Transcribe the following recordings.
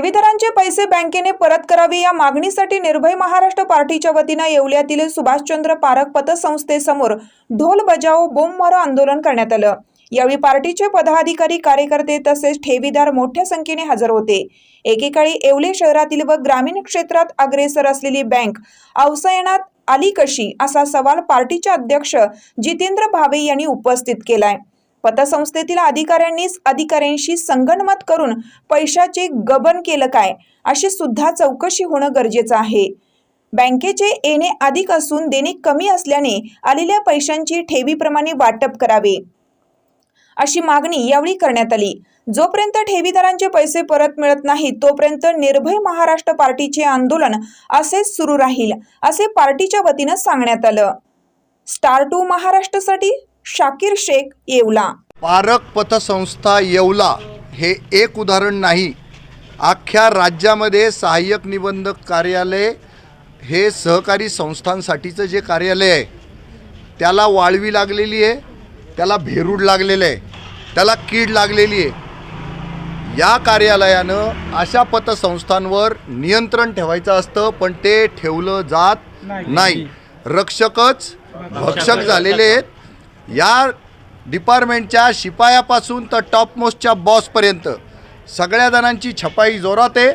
ठेवीदारांचे पैसे बँकेने परत करावे या मागणीसाठी निर्भय महाराष्ट्र पार्टीच्या वतीनं येवल्यातील सुभाषचंद्र पारख पतसंस्थेसमोर ढोल बजाव बोंबमारो आंदोलन करण्यात आलं. यावेळी पार्टीचे पदाधिकारी कार्यकर्ते तसेच ठेवीदार मोठ्या संख्येने हजर होते. एकेकाळी येवले शहरातील व ग्रामीण क्षेत्रात अग्रेसर असलेली बँक अवसायनात आली कशी असा सवाल पार्टीचे अध्यक्ष जितेंद्र भावे यांनी उपस्थित केलाय. पतसंस्थेतील अधिकाऱ्यांनीच अधिकाऱ्यांशी संगणमत करून पैशाचे गबन केलं काय अशी सुद्धा चौकशी होणं गरजेचं आहे. बँकेचे येणे अधिक असून देणे कमी असल्याने आलेल्या पैशांची ठेवीप्रमाणे वाटप करावे. अशी मागणी यावेळी करण्यात आली. जोपर्यंत ठेवीदारांचे पैसे परत मिळत नाहीत तोपर्यंत निर्भय महाराष्ट्र पार्टीचे आंदोलन असेच सुरू राहील असे पार्टीच्या वतीनं सांगण्यात आलं. स्टार टू महाराष्ट्रसाठी शाकीर शेख येवला. पारक पतसंस्था येवला हे एक उदाहरण नाही. अख्ख्या राज्यामध्ये सहाय्यक निबंधक कार्यालय हे सहकारी संस्थांसाठीचं जे कार्यालय आहे त्याला वाळवी लागलेली आहे त्याला भेरूड लागलेलं आहे त्याला कीड लागलेली आहे. या कार्यालयानं अशा पतसंस्थांवर नियंत्रण ठेवायचं असतं पण ते ठेवलं जात नाही. रक्षकच भक्षक झालेले आहेत. या डिपार्टमेंटच्या शिपायापासून तर टॉपमोस्टच्या बॉसपर्यंत सगळ्या जणांची छपाई जोरात आहे.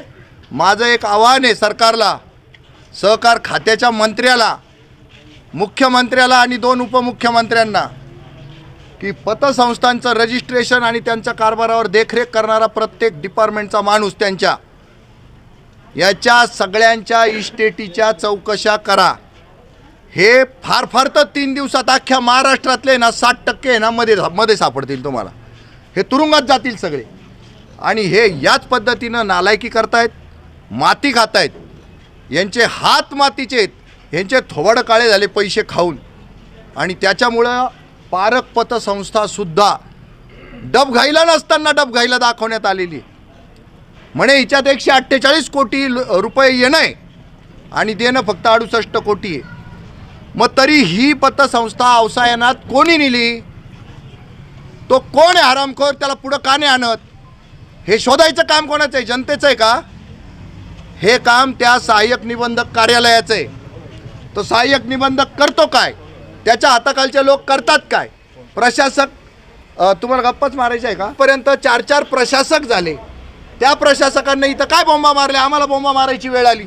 माझं एक आव्हान आहे सरकारला सहकार खात्याच्या मंत्र्याला मुख्यमंत्र्याला आणि दोन उपमुख्यमंत्र्यांना की पतसंस्थांचं रजिस्ट्रेशन आणि त्यांच्या कारभारावर देखरेख करणारा प्रत्येक डिपार्टमेंटचा माणूस त्यांच्या. याच्या सगळ्यांच्या इस्टेटीच्या चौकशा करा. हे फार फार तर तीन दिवसात अख्ख्या महाराष्ट्रातले ना साठ टक्के ना मध्ये मध्ये सापडतील तुम्हाला. हे तुरुंगात जातील सगळे. आणि हे याच पद्धतीनं नालायकी करतायत माती खातायत. यांचे हात मातीचे आहेत. यांचे थोबाडं काळे झाले पैसे खाऊन. आणि त्याच्यामुळं पारक पतसंस्थासुद्धा डबघाईला नसताना डबघाईला दाखवण्यात आलेली आहे. म्हणे हिच्यात एकशे अठ्ठेचाळीस कोटी रुपये येणं आहे. आणि देणं फक्त अडुसष्ट कोटी आहे. मग तरी ही पतसंस्था अवसायनात कोणी नेली? तो कोण आहे हरामखोर? त्याला पुढं का नाही आणत? हे शोधायचं काम कोणाचं आहे? जनतेचं आहे का? हे काम त्या सहाय्यक निबंधक कार्यालयाचं आहे. तो सहाय्यक निबंधक करतो काय? त्याच्या हाताखालचे लोक करतात काय? प्रशासक तुम्हाला गप्पच मारायचं आहे का? पर्यंत चार चार प्रशासक झाले. त्या प्रशासकांनी इथं काय बोंबा मारल्या आम्हाला बोंबा मारायची वेळ आली.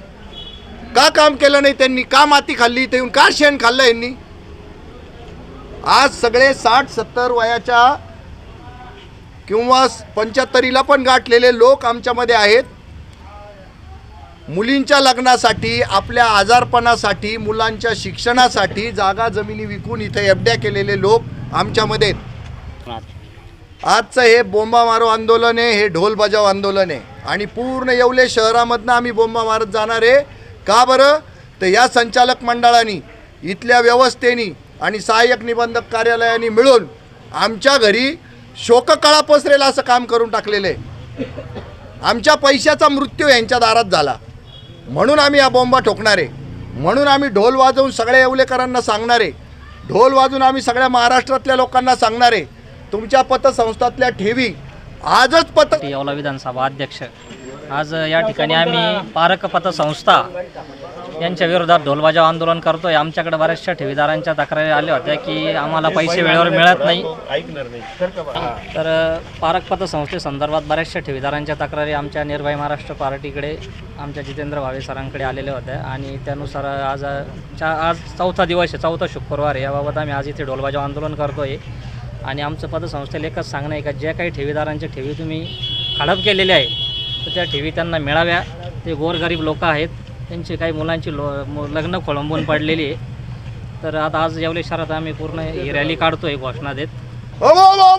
का काम केलं नाही त्यांनी? का माती खाल्ली? इथे येऊन का शेण खाल्लं यांनी? आज सगळे साठ सत्तर वयाच्या किंवा पंच्याहत्तरीला पण गाठलेले लोक आमच्यामध्ये आहेत. मुलींच्या लग्नासाठी आपल्या आजारपणासाठी मुलांच्या शिक्षणासाठी जागा जमिनी विकून इथे एफड्या केलेले लोक आमच्यामध्ये आहेत. आजचं हे बोंबा मारो आंदोलन आहे हे ढोल बजाव आंदोलन आहे. आणि पूर्ण येवले शहरामधनं आम्ही बोंबा मारत जाणार आहे. का बरं? तर या संचालक मंडळाने इथल्या व्यवस्थेनी आणि सहाय्यक निबंधक कार्यालयाने मिळून आमच्या घरी शोककळा पसरेल असं काम करून टाकलेलं. आहे आमच्या पैशाचा मृत्यू यांच्या दारात झाला. म्हणून आम्ही हा बॉम्बा ठोकणार. आहे म्हणून आम्ही ढोल वाजवून सगळ्या येवलेकरांना सांगणार. आहे ढोल वाजून आम्ही सगळ्या महाराष्ट्रातल्या लोकांना सांगणार. आहे तुमच्या पतसंस्थातल्या ठेवी आजच पत येवला विधानसभा अध्यक्ष. आज या ठिकाणी आम्ही पारक पतसंस्था यांच्या विरोधात ढोलबाजाव आंदोलन करतोय. आमच्याकडे बऱ्याचशा ठेवीदारांच्या तक्रारी आल्या होत्या की आम्हाला पैसे वेळेवर मिळत नाही. तर पारक पतसंस्थेसंदर्भात बऱ्याचशा ठेवीदारांच्या तक्रारी आमच्या निर्भय महाराष्ट्र पार्टीकडे आमच्या जितेंद्र भावे सरांकडे आलेल्या होत्या. आणि त्यानुसार आज चा आज चौथा दिवस आहे चौथा शुक्रवार आहे. याबाबत आम्ही आज इथे ढोलबाजाव आंदोलन करतोय. आणि आमचं पतसंस्थेला एकच सांगणं आहे का ज्या काही ठेवीदारांच्या ठेवी तुम्ही खडप केलेल्या आहे तर त्या ठेवी त्यांना मिळाव्या. ते गोरगरीब लोक आहेत. त्यांची काही मुलांची लो लग्न खोळंबून पडलेली आहे. तर आता आज येवले शहरात आम्ही पूर्ण ही रॅली काढतोय घोषणा देत. हो, हो, हो,